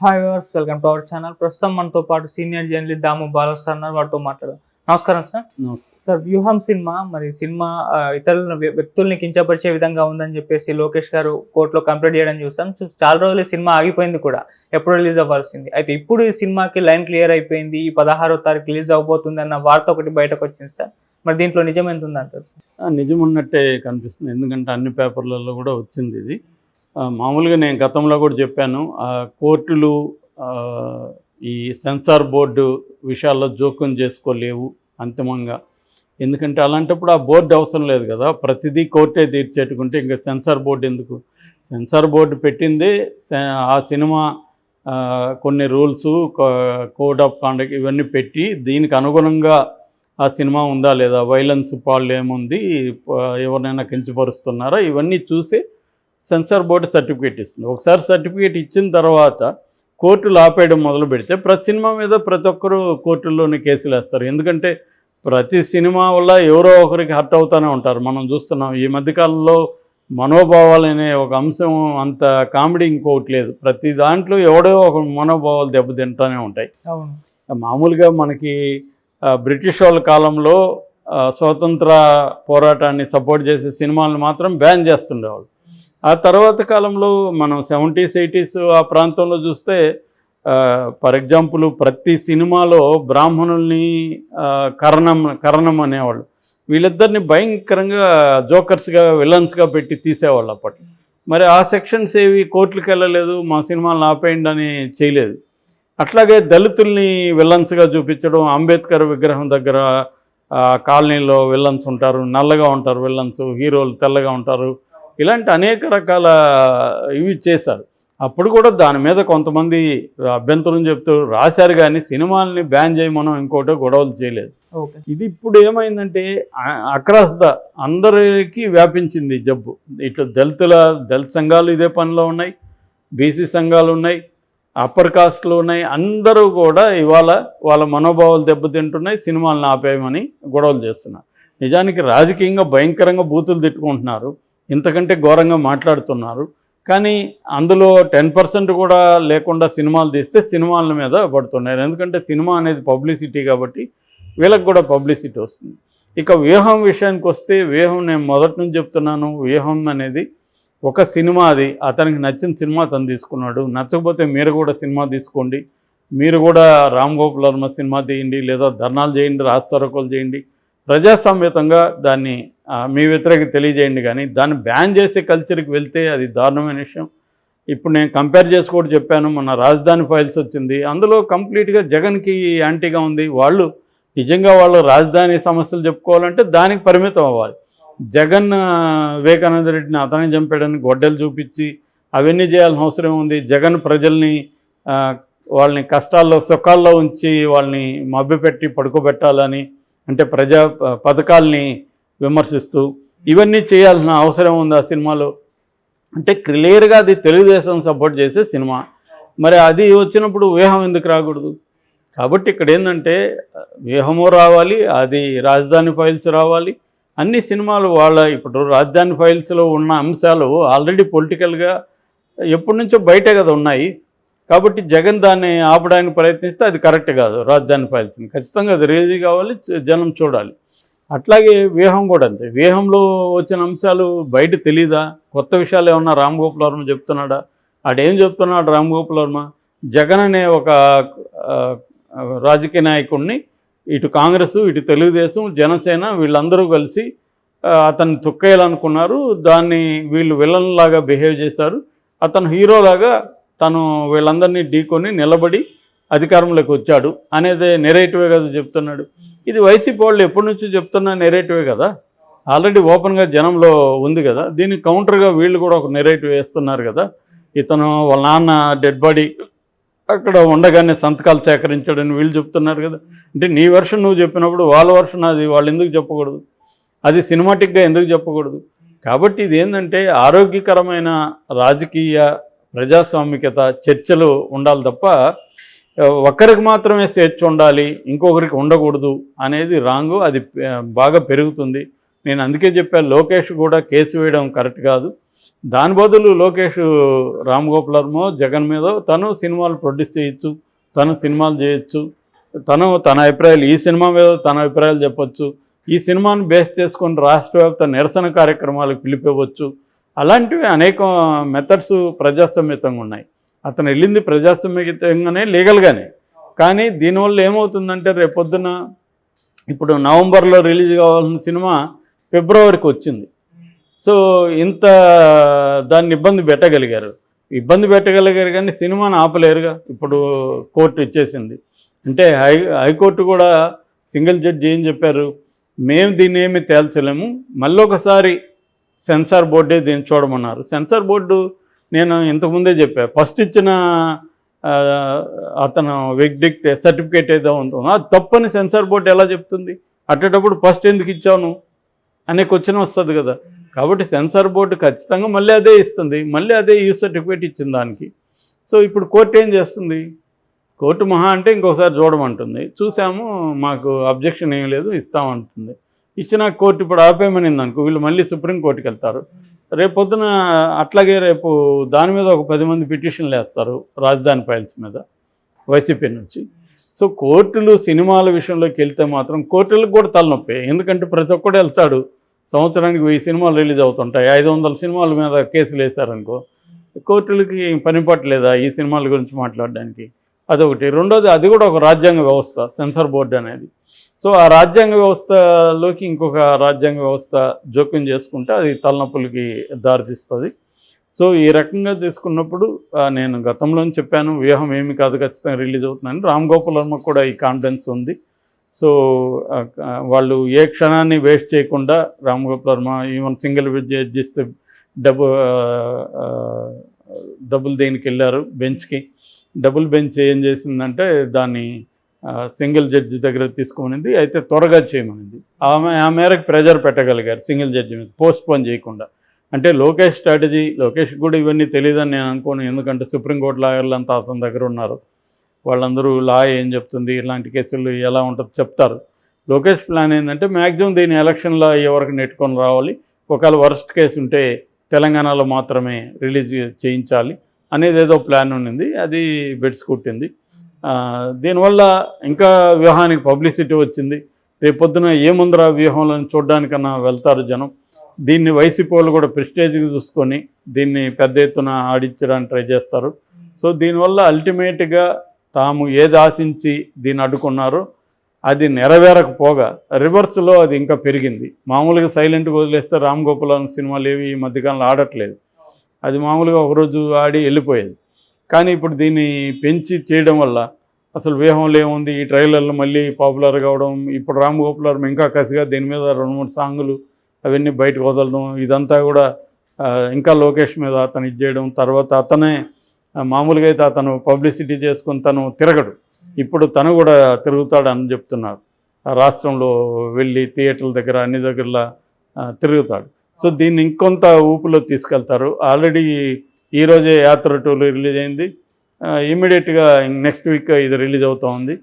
Hi viewers welcome to our channel ప్రస్తుతం మనతో పాటు సీనియర్ జర్నలిస్ట్ దాము బాలస్టార్ ఉన్నారు. వారితో మాట్లాడదాం. నమస్కారం సార్. సార్ వ్యూహం సినిమా మరి సినిమా ఇతరుల వ్య- వ్యక్తుల్ని కించపరిచే విధంగా ఉందని చెప్పేసి లోకేష్ గారు కోర్టులో కంప్లైంట్ చేయడం చూసాం. చాలా రోజులు సినిమా ఆగిపోయింది కూడా. ఎప్పుడు రిలీజ్ అవ్వాల్సింది? అయితే ఇప్పుడు ఈ సినిమాకి లైన్ క్లియర్ అయిపోయింది. ఈ పదహారో తారీఖు రిలీజ్ అవబోతుంది అన్న వార్త ఒకటి బయటకు వచ్చింది సార్. మరి దీంట్లో నిజం ఎంత ఉంది అంటారు సార్ నిజం ఉన్నట్టే కనిపిస్తుంది. ఎందుకంటే అన్ని పేపర్లలో కూడా వచ్చింది ఇది. మామూలుగా నేను గతంలో కూడా చెప్పాను కోర్టులు ఈ సెన్సార్ బోర్డు విషయాల్లో జోక్యం చేసుకోలేవు అంతిమంగా. ఎందుకంటే అలాంటప్పుడు ఆ బోర్డు అవసరం లేదు కదా ప్రతిదీ కోర్టే తీర్చేట్టుకుంటే ఇంకా సెన్సార్ బోర్డు ఎందుకు? సెన్సార్ బోర్డు పెట్టింది ఆ సినిమా కొన్ని రూల్స్ కోడ్ ఆఫ్ కాండక్ట్ ఇవన్నీ పెట్టి దీనికి అనుగుణంగా ఆ సినిమా ఉందా లేదా వైలెన్స్ పాళ్ళు ఏముంది ఎవరినైనా కించపరుస్తున్నారా ఇవన్నీ చూసి సెన్సార్ బోర్డు సర్టిఫికేట్ ఇస్తుంది. ఒకసారి సర్టిఫికేట్ ఇచ్చిన తర్వాత కోర్టులు ఆపేయడం మొదలు పెడితే ప్రతి సినిమా మీద ప్రతి ఒక్కరూ కోర్టుల్లోనే కేసులు వేస్తారు. ఎందుకంటే ప్రతి సినిమా వల్ల ఎవరో ఒకరికి హర్ట్ అవుతూనే ఉంటారు. మనం చూస్తున్నాం ఈ మధ్యకాలంలో మనోభావాలు అనే ఒక అంశం అంత కామెడీ ఇంకోటి లేదు. ప్రతి దాంట్లో ఎవడో ఒక మనోభావాలు దెబ్బతింటూనే ఉంటాయి. మామూలుగా మనకి బ్రిటిష్ వాళ్ళ కాలంలో స్వాతంత్ర పోరాటాన్ని సపోర్ట్ చేసే సినిమాలను మాత్రం బ్యాన్ చేస్తుండేవాళ్ళు. ఆ తర్వాత కాలంలో మనం సెవెంటీస్ ఎయిటీస్ ఆ ప్రాంతంలో చూస్తే ఫర్ ఎగ్జాంపుల్ ప్రతి సినిమాలో బ్రాహ్మణుల్ని కరణం కరణం అనేవాళ్ళు. వీళ్ళిద్దరిని భయంకరంగా జోకర్స్గా విలన్స్గా పెట్టి తీసేవాళ్ళు అప్పట్లో. మరి ఆ సెక్షన్స్ ఏవి కోర్టులకు వెళ్ళలేదు మా సినిమాలను ఆపేయండి అని చేయలేదు. అట్లాగే దళితుల్ని విలన్స్గా చూపించడం అంబేద్కర్ విగ్రహం దగ్గర కాలనీలో విలన్స్ ఉంటారు నల్లగా ఉంటారు విలన్స్ హీరోలు తెల్లగా ఉంటారు ఇలాంటి అనేక రకాల ఇవి చేశారు. అప్పుడు కూడా దాని మీద కొంతమంది అభ్యంతరం చెప్తూ రాశారు కానీ సినిమాల్ని బ్యాన్ చేయమనం ఇంకోటో గొడవలు చేయలేదు. ఇది ఇప్పుడు ఏమైందంటే అక్రాస్ ద అందరికీ వ్యాపించింది జబ్బు. ఇట్లా దళితుల దళిత సంఘాలు ఇదే పనిలో ఉన్నాయి బీసీ సంఘాలు ఉన్నాయి అప్పర్ కాస్ట్లు ఉన్నాయి. అందరూ కూడా ఇవాళ వాళ్ళ మనోభావాలు దెబ్బతింటున్నాయి సినిమాలను ఆపేయమని గొడవలు చేస్తున్నారు. నిజానికి రాజకీయంగా భయంకరంగా బూతులు తిట్టుకుంటున్నారు. ఇంతకంటే ఘోరంగా మాట్లాడుతున్నారు. కానీ అందులో టెన్ పర్సెంట్ కూడా లేకుండా సినిమాలు తీస్తే సినిమాల మీద పడుతున్నారు. ఎందుకంటే సినిమా అనేది పబ్లిసిటీ కాబట్టి వీళ్ళకి కూడా పబ్లిసిటీ వస్తుంది. ఇక వ్యూహం విషయానికి వస్తే వ్యూహం నేను మొదటి నుంచి చెప్తున్నాను. వ్యూహం అనేది ఒక సినిమా అది. అతనికి నచ్చిన సినిమా తను తీసుకున్నాడు. నచ్చకపోతే మీరు కూడా సినిమా తీసుకోండి. మీరు కూడా రామ్ గోపాల్ వర్మ సినిమా తీయండి లేదా ధర్నాలు చేయండి రాస్తారోకలు చేయండి. ప్రజాస్వామ్యతంగా దాన్ని మీ వ్యతిరేక తెలియజేయండి కానీ దాన్ని బ్యాన్ చేసే కల్చర్కి వెళ్తే అది దారుణమైన విషయం. ఇప్పుడు నేను కంపేర్ చేసి కూడా చెప్పాను మన రాజధాని ఫైల్స్ వచ్చింది. అందులో కంప్లీట్గా జగన్కి యాంటీగా ఉంది. వాళ్ళు నిజంగా వాళ్ళు రాజధాని సమస్యలు చెప్పుకోవాలంటే దానికి పరిమితం అవ్వాలి. జగన్ వివేకానంద రెడ్డిని అతనే చంపాడని గొడ్డలు చూపించి అవన్నీ చేయాల్సిన అవసరం ఉంది. జగన్ ప్రజల్ని వాళ్ళని కష్టాల్లో సుఖాల్లో ఉంచి వాళ్ళని మభ్యపెట్టి పడుకోబెట్టాలని అంటే ప్రజా పథకాల్ని విమర్శిస్తూ ఇవన్నీ చేయాల్సిన అవసరం ఉంది ఆ సినిమాలో? అంటే క్లియర్గా అది తెలుగుదేశం సపోర్ట్ చేసే సినిమా. మరి అది వచ్చినప్పుడు వ్యూహం ఎందుకు రాకూడదు? కాబట్టి ఇక్కడ ఏంటంటే వ్యూహము రావాలి అది రాజధాని ఫైల్స్ రావాలి. అన్ని సినిమాలు వాళ్ళ ఇప్పుడు రాజధాని ఫైల్స్లో ఉన్న అంశాలు ఆల్రెడీ పొలిటికల్గా ఎప్పటి నుంచో బయటే కదా ఉన్నాయి. కాబట్టి జగన్ దాన్ని ఆపడానికి ప్రయత్నిస్తే అది కరెక్ట్ కాదు రాజధాని పాలసీని ఖచ్చితంగా అది రేజీ కావాలి జనం చూడాలి. అట్లాగే వ్యూహం కూడా అంతే. వ్యూహంలో వచ్చిన అంశాలు బయట తెలీదా? కొత్త విషయాలు ఏమన్నా రామ్ గోపాల్ వర్మ చెప్తున్నాడా? ఆడేం చెప్తున్నాడు రామ్ గోపాల్ వర్మ? జగన్ అనే ఒక రాజకీయ నాయకుడిని ఇటు కాంగ్రెస్ ఇటు తెలుగుదేశం జనసేన వీళ్ళందరూ కలిసి అతన్ని తొక్కేయాలనుకున్నారు. దాన్ని వీళ్ళు విలన్లాగా బిహేవ్ చేశారు. అతను హీరోలాగా తను వీళ్ళందరినీ ఢీకొని నిలబడి అధికారంలోకి వచ్చాడు అనేది నెరేటివే కదా చెప్తున్నాడు. ఇది వైసీపీ వాళ్ళు ఎప్పటి నుంచో చెప్తున్న నెరేటివే కదా. ఆల్రెడీ ఓపెన్గా జనంలో ఉంది కదా. దీనికి కౌంటర్గా వీళ్ళు కూడా ఒక నెరేటివ్ వేస్తున్నారు కదా. ఇతను వాళ్ళ నాన్న డెడ్ బాడీ అక్కడ ఉండగానే సంతకాలు సేకరించాడని వీళ్ళు చెప్తున్నారు కదా. అంటే నీ వర్షన్ నువ్వు చెప్పినప్పుడు వాళ్ళ వర్షన్ అది వాళ్ళు ఎందుకు చెప్పకూడదు? అది సినిమాటిక్గా ఎందుకు చెప్పకూడదు? కాబట్టి ఇది ఏంటంటే ఆరోగ్యకరమైన రాజకీయ ప్రజాస్వామికత చర్చలు ఉండాలి తప్ప ఒక్కరికి మాత్రమే స్వేచ్ఛ ఉండాలి ఇంకొకరికి ఉండకూడదు అనేది రాంగు అది బాగా పెరుగుతుంది. నేను అందుకే చెప్పాను లోకేష్ కూడా కేసు వేయడం కరెక్ట్ కాదు. దాని బదులు లోకేష్ రామ్ గోపాలర్మో జగన్ మీదో తను సినిమాలు ప్రొడ్యూస్ చేయొచ్చు తను సినిమాలు చేయొచ్చు తను తన అభిప్రాయాలు ఈ సినిమా మీద తన అభిప్రాయాలు చెప్పొచ్చు ఈ సినిమాను బేస్ చేసుకొని రాష్ట్ర వ్యాప్త నిరసన కార్యక్రమాలకు పిలిపివ్వచ్చు అలాంటివి అనేక మెథడ్స్ ప్రజాస్వామ్యతంగా ఉన్నాయి. అతను వెళ్ళింది ప్రజాస్వామ్యతంగానే లీగల్గానే కానీ దీనివల్ల ఏమవుతుందంటే రేపొద్దున ఇప్పుడు నవంబర్లో రిలీజ్ కావాల్సిన సినిమా ఫిబ్రవరికి వచ్చింది. సో ఇంత దాన్ని ఇబ్బంది పెట్టగలిగారు. ఇబ్బంది పెట్టగలిగారు కానీ సినిమాను ఆపలేరుగా. ఇప్పుడు కోర్టు ఇచ్చేసింది. అంటే హై హైకోర్టు కూడా సింగిల్ జడ్జి ఏం చెప్పారు? మేము దీన్ని ఏమి తేల్చలేము. మళ్ళీ ఒకసారి సెన్సార్ బోర్డే దీన్ని చూడమన్నారు. సెన్సార్ బోర్డు నేను ఇంతకుముందే చెప్పా. ఫస్ట్ ఇచ్చిన అతను విగ్డిక్ట్ సర్టిఫికేట్ ఏదో ఉంటుందో అది తప్పని సెన్సార్ బోర్డు ఎలా చెప్తుంది? అట్టేటప్పుడు ఫస్ట్ ఎందుకు ఇచ్చాను అనే క్వశ్చన్ వస్తుంది కదా. కాబట్టి సెన్సార్ బోర్డు ఖచ్చితంగా మళ్ళీ అదే ఇస్తుంది. మళ్ళీ అదే యూజ్ సర్టిఫికేట్ ఇచ్చిన దానికి. సో ఇప్పుడు కోర్టు ఏం చేస్తుంది? కోర్టు మహా అంటే ఇంకొకసారి చూడమంటుంది. చూసాము మాకు అబ్జెక్షన్ ఏం లేదు ఇస్తామంటుంది. ఇచ్చిన కోర్టు ఇప్పుడు ఆపేయమనింది అనుకో వీళ్ళు మళ్ళీ సుప్రీంకోర్టుకి వెళ్తారు. రేపు పొద్దున అట్లాగే రేపు దాని మీద ఒక పది మంది పిటిషన్లు వేస్తారు రాజధాని ఫైల్స్ మీద వైసీపీ నుంచి. సో కోర్టులు సినిమాల విషయంలోకి వెళ్తే మాత్రం కోర్టులకు కూడా తలనొప్పి. ఎందుకంటే ప్రతి ఒక్కడు వెళ్తాడు. సంవత్సరానికి వెయ్యి సినిమాలు రిలీజ్ అవుతుంటాయి. ఐదు వందల సినిమాల మీద కేసులు వేశారనుకో కోర్టులకి పనిపట్టలేదా ఈ సినిమాల గురించి మాట్లాడడానికి? అదొకటి. రెండోది అది కూడా ఒక రాజ్యాంగ వ్యవస్థ సెన్సార్ బోర్డు అనేది. సో ఆ రాజ్యాంగ వ్యవస్థలోకి ఇంకొక రాజ్యాంగ వ్యవస్థ జోక్యం చేసుకుంటే అది తలనొప్పులకి దారితీస్తుంది. సో ఈ రకంగా తీసుకున్నప్పుడు నేను గతంలో చెప్పాను వ్యూహం ఏమి కాదు ఖచ్చితంగా రిలీజ్ అవుతుందని. రామ్ గోపాల్ వర్మ కూడా ఈ కాన్ఫిడెన్స్ ఉంది. సో వాళ్ళు ఏ క్షణాన్ని వేస్ట్ చేయకుండా Ram Gopal Varma even single judges చేస్తే డబ్బు డబుల్ దేనికి వెళ్ళారు బెంచ్కి డబుల్ బెంచ్ ఏం చేసిందంటే దాన్ని సింగిల్ జడ్జి దగ్గర తీసుకోమనింది అయితే త్వరగా చేయమనింది. ఆమె ఆ మేరకు ప్రెజర్ పెట్టగలిగారు సింగిల్ జడ్జి మీద పోస్ట్పోన్ చేయకుండా. అంటే లోకేష్ స్ట్రాటజీ లోకేష్ కూడా ఇవన్నీ తెలియదని నేను అనుకోను ఎందుకంటే సుప్రీంకోర్టు లాయర్లు అంతా అతని దగ్గర ఉన్నారు. వాళ్ళందరూ లా ఏం చెప్తుంది ఇలాంటి కేసులు ఎలా ఉంటుందో చెప్తారు. లోకేష్ ప్లాన్ ఏంటంటే మ్యాక్సిమం దీన్ని ఎలక్షన్లో అయ్యే వరకు నెట్టుకొని రావాలి. ఒకవేళ వర్స్ట్ కేసు ఉంటే తెలంగాణలో మాత్రమే రిలీజ్ చేయించాలి అనేది ఏదో ప్లాన్ ఉండింది అది బెడ్స్ కుట్టింది. దీనివల్ల ఇంకా వ్యూహానికి పబ్లిసిటీ వచ్చింది. రేపు పొద్దున ముందర వ్యూహంలో చూడడానికన్నా వెళ్తారు జనం. దీన్ని వైసీపీ వాళ్ళు కూడా ప్రెస్టేజ్కి చూసుకొని దీన్ని పెద్ద ఎత్తున ఆడించడానికి ట్రై చేస్తారు. సో దీనివల్ల అల్టిమేట్గా తాము ఏది ఆశించి దీన్ని అడ్డుకున్నారో అది నెరవేరకపోగా రివర్స్లో అది ఇంకా పెరిగింది. మామూలుగా సైలెంట్గా వదిలేస్తే రామ్ గోపాలం సినిమాలు ఏవి ఈ మధ్యకాలంలో ఆడట్లేదు. అది మామూలుగా ఒకరోజు ఆడి వెళ్ళిపోయేది. కానీ ఇప్పుడు దీన్ని పెంచి చేయడం వల్ల అసలు వ్యూహంలో ఏముంది ఈ ట్రైలర్లు మళ్ళీ పాపులర్ కావడం ఇప్పుడు రామ్ గోపాల్ ఇంకా కసిగా దీని మీద రెండు మూడు సాంగులు అవన్నీ బయటకు వదలడం ఇదంతా కూడా ఇంకా లోకేష్ మీద అతను ఇది చేయడం తర్వాత అతనే మామూలుగా అయితే అతను పబ్లిసిటీ చేసుకుని తను తిరగడు. ఇప్పుడు తను కూడా తిరుగుతాడు అని చెప్తున్నారు రాష్ట్రంలో వెళ్ళి థియేటర్ల దగ్గర అన్ని దగ్గరలా తిరుగుతాడు. సో దీన్ని ఇంకొంత ఊపులో తీసుకెళ్తారు. ఆల్రెడీ ఈరోజే యాత్ర టూలు రిలీజ్ అయింది. ఇమీడియట్గా నెక్స్ట్ వీక్ ఇది రిలీజ్ అవుతూ ఉంది.